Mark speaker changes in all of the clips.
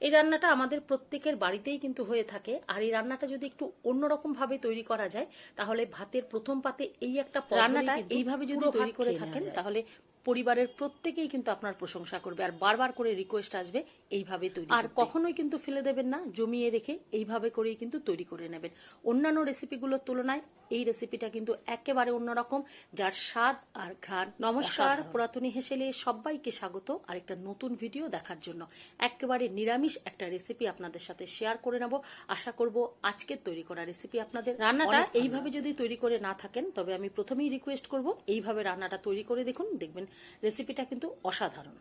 Speaker 1: এই রান্নাটা আমাদের প্রত্যেকের বাড়িতেই কিন্তু হয়ে থাকে। আর এই রান্নাটা যদি একটু অন্যরকম ভাবে তৈরি করা যায় তাহলে ভাতের প্রথম পাতে এই একটা রান্নাটা এইভাবে যদি তৈরি করে থাকেন তাহলে পরিবারের প্রত্যেকেই কিন্তু আপনার প্রশংসা করবে আর বারবার করে রিকোয়েস্ট আসবে এইভাবে তৈরি আর কখনোই কিন্তু ফেলে দেবেন না জমিয়ে রেখে এইভাবে করেই কিন্তু তৈরি করে নেবেন। অন্যান্য রেসিপিগুলোর তুলনায় এই রেসিপিটা কিন্তু একেবারে অন্যরকম যার স্বাদ আর ঘ্রাণ নমস্কার পুরাতনী হেসেলে সবাইকে স্বাগত আর একটা নতুন ভিডিও দেখার জন্য। একেবারে নিরামিষ একটা রেসিপি আপনাদের সাথে শেয়ার করে নেব। আশা করব আজকের তৈরি করা রেসিপি আপনাদের রান্নাটা এইভাবে যদি তৈরি করে না থাকেন তবে আমি প্রথমেই রিকোয়েস্ট করব এইভাবে রান্নাটা তৈরি করে দেখুন দেখবেন রেসিপিটা কিন্তু অসাধারণ।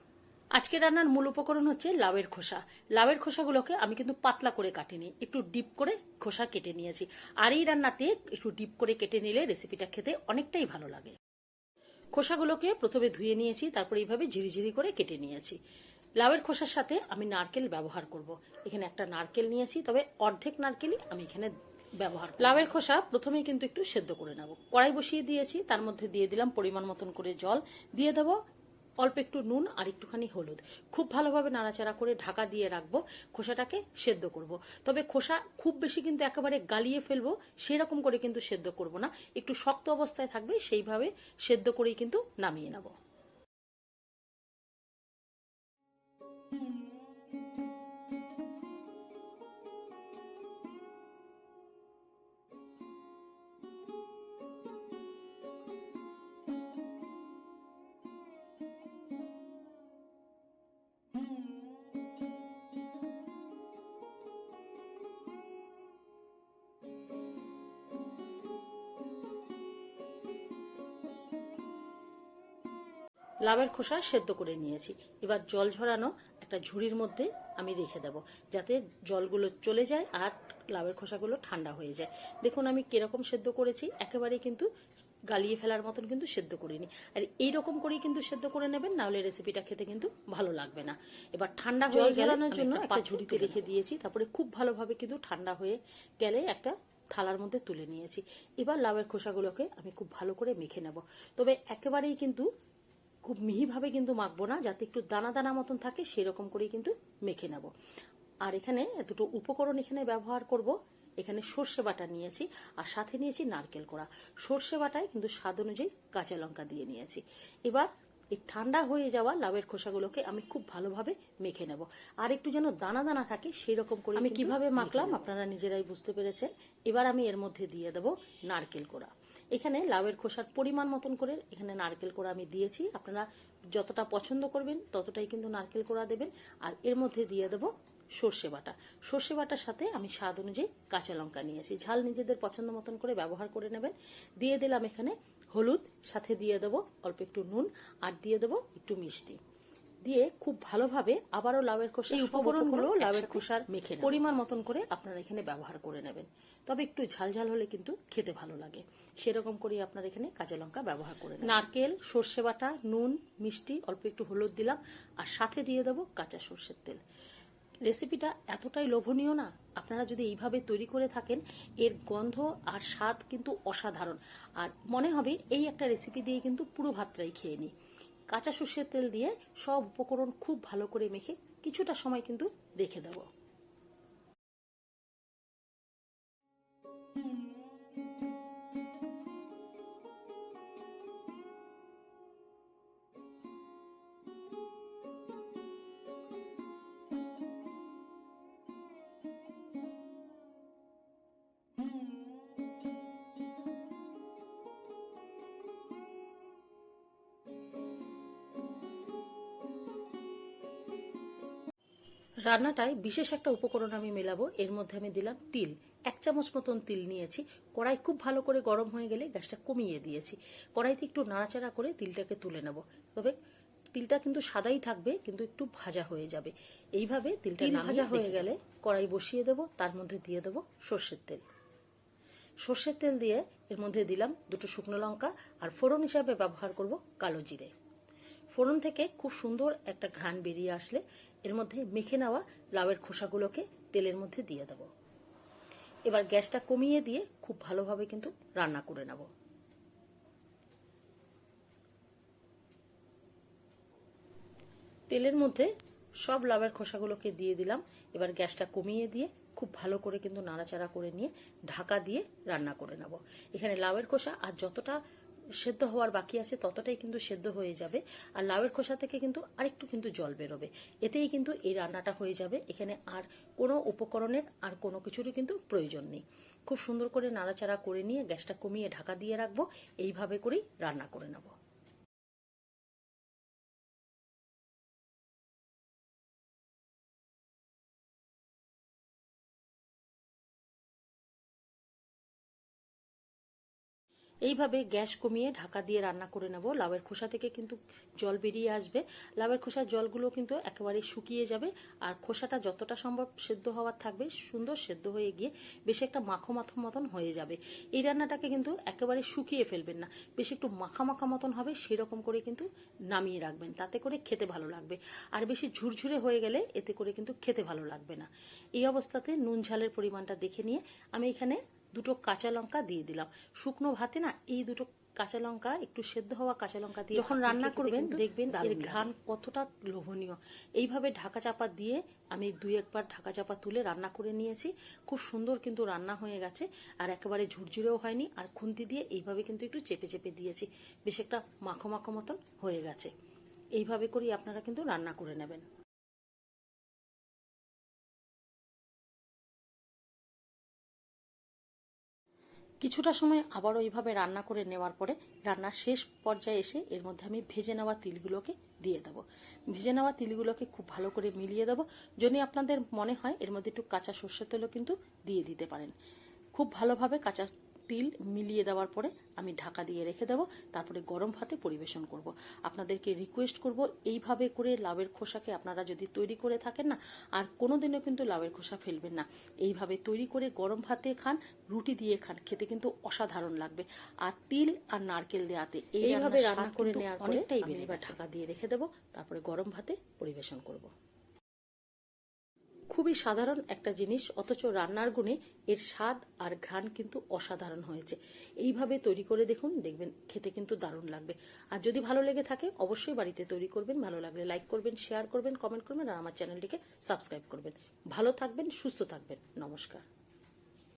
Speaker 1: আজকে রান্নার মূল উপকরণ হচ্ছে লাউয়ের খোসা। লাউয়ের খোসাগুলোকে আমি কিন্তু পাতলা করে কাটিনি, একটু ডিপ করে খোসা কেটে নিয়েছি। আর এই রান্নাতে একটু ডিপ করে কেটে নিলে রেসিপিটা খেতে অনেকটাই ভালো লাগে। খোসাগুলোকে প্রথমে ধুয়ে নিয়েছি, তারপর এইভাবে ঝিরিঝিরি করে কেটে নিয়েছি। লাউয়ের খোসার সাথে আমি নারকেল ব্যবহার করব। এখানে একটা নারকেল নিয়েছি, তবে অর্ধেক নারকেলই আমি এখানে ব্যবহার। লাউয়ের খোসা প্রথমেই কিন্তু একটু সেদ্ধ করে নেব। কড়াই বসিয়ে দিয়েছি, তার মধ্যে দিয়ে দিলাম পরিমাণ মতন করে জল। দিয়ে দেবো অল্প একটু নুন আর একটুখানি হলুদ। খুব ভালোভাবে নাড়াচাড়া করে ঢাকা দিয়ে রাখব, খোসাটাকে সেদ্ধ করব। তবে খোসা খুব বেশি কিন্তু একেবারে গালিয়ে ফেলব, সেরকম করে কিন্তু সেদ্ধ করব না। একটু শক্ত অবস্থায় থাকবে, সেইভাবে সেদ্ধ করেই কিন্তু নামিয়ে নেব। লাভের খোসা সেদ্ধ করে নিয়েছি। এবার জল ঝরানো একটা ঝুড়ির মধ্যে আমি রেখে দেব যাতে জলগুলো চলে যায় আর লাভের খোসাগুলো ঠান্ডা হয়ে যায়। দেখুন আমি কীরকম সেদ্ধ করেছি একেবারে কিন্তু গালিয়ে ফেলার মতন কিন্তু সেদ্ধ করিনি। আর এই রকম করেই কিন্তু সেদ্ধ করে নেবেন নাহলে রেসিপিটা খেতে কিন্তু ভালো লাগবে না। এবার ঠান্ডা হয়ে গেলানোর জন্য একটা ঝুড়িতে রেখে দিয়েছি তারপরে খুব ভালোভাবে কিন্তু ঠান্ডা হয়ে গেলে একটা থালার মধ্যে তুলে নিয়েছি। এবার লাউয়ের খোসাগুলোকে আমি খুব ভালো করে মেখে নেব। তবে একেবারেই কিন্তু খুব মিহিভাবে কিন্তু মাখবো না, যাতে একটু দানা দানা মতন থাকে, সেরকম করেই কিন্তু মেখে নেব। আর এখানে দুটো উপকরণ এখানে ব্যবহার করব। এখানে সর্ষে বাটা নিয়েছি, আর সাথে নিয়েছি নারকেল কোড়া। সর্ষে বাটায় কিন্তু স্বাদ অনুযায়ী কাঁচা লঙ্কা দিয়ে নিয়েছি। এবার এই ঠান্ডা হয়ে যাওয়া লাউয়ের খোসাগুলোকে আমি খুব ভালোভাবে মেখে নেব। আর একটু যেন দানা দানা থাকে সেই রকম করে আমি কীভাবে মাখলাম? আপনারা নিজেরাই বুঝতে পেরেছেন। এবার আমি এর মধ্যে দিয়ে দেব নারকেল কোড়া। এখানে লাউয়ের খোসার পরিমাণ মতন করে এখানে নারকেল কোড়া আমি দিয়েছি। আপনারা যতটা পছন্দ করবেন ততটাই কিন্তু নারকেল কোড়া দেবেন। আর এর মধ্যে দিয়ে দেব সর্ষে বাটা। সর্ষে বাটার সাথে আমি স্বাদ অনুযায়ী কাঁচা লঙ্কা নিয়েছি। ঝাল নিজেদের পছন্দ মতন করে ব্যবহার করে নেবেন। দিয়ে দিলাম এখানে হলুদ সাথে দিয়ে দেবো অল্প একটু নুন আর দিয়ে দেবো একটু মিষ্টি। দিয়ে খুব ভালোভাবে আবারও লাউয়ের খোসা এই উপকরণগুলো লাউয়ের খোসার মেখে পরিমাণ মতন করে আপনারা এখানে ব্যবহার করে নেবেন। তবে একটু ঝাল ঝাল হলে কিন্তু খেতে ভালো লাগে। সেরকম করে আপনারা এখানে কাঁচা লঙ্কা ব্যবহার করে নারকেল সর্ষে বাটা নুন মিষ্টি অল্প একটু হলুদ দিলাম আর সাথে দিয়ে দেবো কাঁচা সর্ষের তেল। রেসিপিটা এতটাই লোভনীয় না? আপনারা যদি এইভাবে তৈরি করে থাকেন, এর গন্ধ আর স্বাদ কিন্তু অসাধারণ। আর মনে হবে, এই একটা রেসিপি দিয়ে কিন্তু পুরো ভাতটাই খেয়ে নিই। কাঁচা সর্ষের তেল দিয়ে সব উপকরণ খুব ভালো করে মেখে কিছুটা সময় কিন্তু রেখে দেবো। রান্নাটায় বিশেষ একটা উপকরণ আমি মেলাবো। এর মধ্যে আমি দিলাম তিল। এক চামচ মতন তিল নিয়েছি। কড়াই খুব ভালো করে গরম হয়ে গেলে গ্যাসটা কমিয়ে দিয়েছি। কড়াইতে একটু নাড়াচাড়া করে তিলটাকে তুলে নেব। তবে তিলটা কিন্তু সাদাই থাকবে কিন্তু একটু ভাজা হয়ে যাবে। এইভাবে তিলটা ভাজা হয়ে গেলে কড়াই বসিয়ে দেব তার মধ্যে দিয়ে দেব সর্ষের তেল। সর্ষের তেল দিয়ে এর মধ্যে দিলাম দুটো শুকনো লঙ্কা আর ফোড়ন হিসাবে ব্যবহার করব কালো জিরে। ফোড়ন থেকে খুব সুন্দর একটা ঘ্রাণ বেরিয়ে আসলে এর মধ্যে মেখে নেওয়া লাউয়ের খোসাগুলোকে তেলের মধ্যে দিয়ে দেব। এবার গ্যাসটা কমিয়ে দিয়ে খুব ভালোভাবে কিন্তু রান্না করে নেব। তেলের মধ্যে সব লাউয়ের খোসাগুলোকে দিয়ে দিলাম। এবার গ্যাসটা কমিয়ে দিয়ে খুব ভালো করে কিন্তু নাড়াচাড়া করে নিয়ে ঢাকা দিয়ে রান্না করে নেব। এখানে লাউয়ের খোসা আর যতটা সেদ্ধ হওয়ার বাকি আছে, ততটাই কিন্তু সেদ্ধ হয়ে যাবে। আর লাউয়ের খোসা থেকে কিন্তু আরেকটু কিন্তু জল বেরোবে। এতেই কিন্তু এই রান্নাটা হয়ে যাবে। এখানে আর কোনো উপকরণের আর কোনো কিছুরই কিন্তু প্রয়োজন নেই। খুব সুন্দর করে নাড়াচাড়া করে নিয়ে গ্যাসটা কমিয়ে ঢাকা দিয়ে রাখব। এইভাবে করেই রান্না করে নেব। এইভাবে গ্যাস কমিয়ে ঢাকা দিয়ে রান্না করে নেব। লাউয়ের খোসা থেকে কিন্তু জল বেরিয়ে আসবে। লাউয়ের খোসার জলগুলো কিন্তু একেবারে শুকিয়ে যাবে আর খোসাটা যতটা সম্ভব সেদ্ধ হওয়ার থাকবে, সুন্দর সেদ্ধ হয়ে গিয়ে বেশি একটা মাখো মাখো মতন হয়ে যাবে। এই রান্নাটাকে কিন্তু একেবারে শুকিয়ে ফেলবেন না, বেশি একটু মাখা মাখা মতন হবে সেরকম করে কিন্তু নামিয়ে রাখবেন, তাতে করে খেতে ভালো লাগবে। আর বেশি ঝুরঝুরে হয়ে গেলে এতে করে কিন্তু খেতে ভালো লাগবে না। এই অবস্থাতে নুন ঝালের পরিমাণটা দেখে নিয়ে আমি এখানে দুটো কাঁচা লঙ্কা দিয়ে দিলাম। শুকনো ভাতে না এই দুটো কাঁচা লঙ্কা একটু সেদ্ধ হওয়া কাঁচা লঙ্কা দিয়ে যখন রান্না করবেন দেখবেন এর ঘ্রাণ কতটা লোভনীয়। এইভাবে ঢাকা চাপা দিয়ে আমি দুই একবার ঢাকা চাপা তুলে রান্না করে নিয়েছি। খুব সুন্দর কিন্তু রান্না হয়ে গেছে আর একেবারে ঝুরঝুরেও হয়নি। আর খুন্তি দিয়ে এইভাবে কিন্তু একটু চেপে চেপে দিয়েছি। বেশ একটা মাখো মাখো মতন হয়ে গেছে। এইভাবে করেই আপনারা কিন্তু রান্না করে নেবেন। কিছুটা সময় আবারও ওইভাবে রান্না করে নেওয়ার পরে রান্নার শেষ পর্যায়ে এসে এর মধ্যে আমি ভেজে নেওয়া তিলগুলোকে দিয়ে দেবো। ভেজে নেওয়া তিলগুলোকে খুব ভালো করে মিলিয়ে দেবো। যদি আপনাদের মনে হয় এর মধ্যে একটু কাঁচা সর্ষের তেলও কিন্তু দিয়ে দিতে পারেন। খুব ভালোভাবে কাঁচা তিল মিলিয়ে দেওয়ার পরে আমি ঢাকা দিয়ে রেখে দেবো তারপরে গরম ভাতে পরিবেশন করব। আপনাদেরকে রিকোয়েস্ট করব এইভাবে করে লাউয়ের খোসাকে আপনারা যদি তৈরি করে থাকেন না আর কোনোদিনও কিন্তু লাউয়ের খোসা ফেলবেন না এইভাবে তৈরি করে গরম ভাতে খান রুটি দিয়ে খান খেতে কিন্তু অসাধারণ লাগবে আর তিল আর নারকেল দেওয়াতে এইভাবে রান্না করে নেওয়ার অনেকটাই ঢাকা দিয়ে রেখে দেবো তারপরে গরম ভাতে পরিবেশন করব। খুবই সাধারণ একটা জিনিস, অথচ রান্নার গুণে এর স্বাদ আর ঘ্রাণ কিন্তু অসাধারণ হয়েছে। এইভাবে তৈরি করে দেখুন, দেখবেন খেতে কিন্তু দারুণ লাগবে। আর যদি ভালো লেগে থাকে, অবশ্যই বাড়িতে তৈরি করবেন, ভালো লাগলে লাইক করবেন, শেয়ার করবেন, কমেন্ট করবেন, আর আমার চ্যানেলটিকে সাবস্ক্রাইব করবেন। ভালো থাকবেন, সুস্থ থাকবেন। নমস্কার।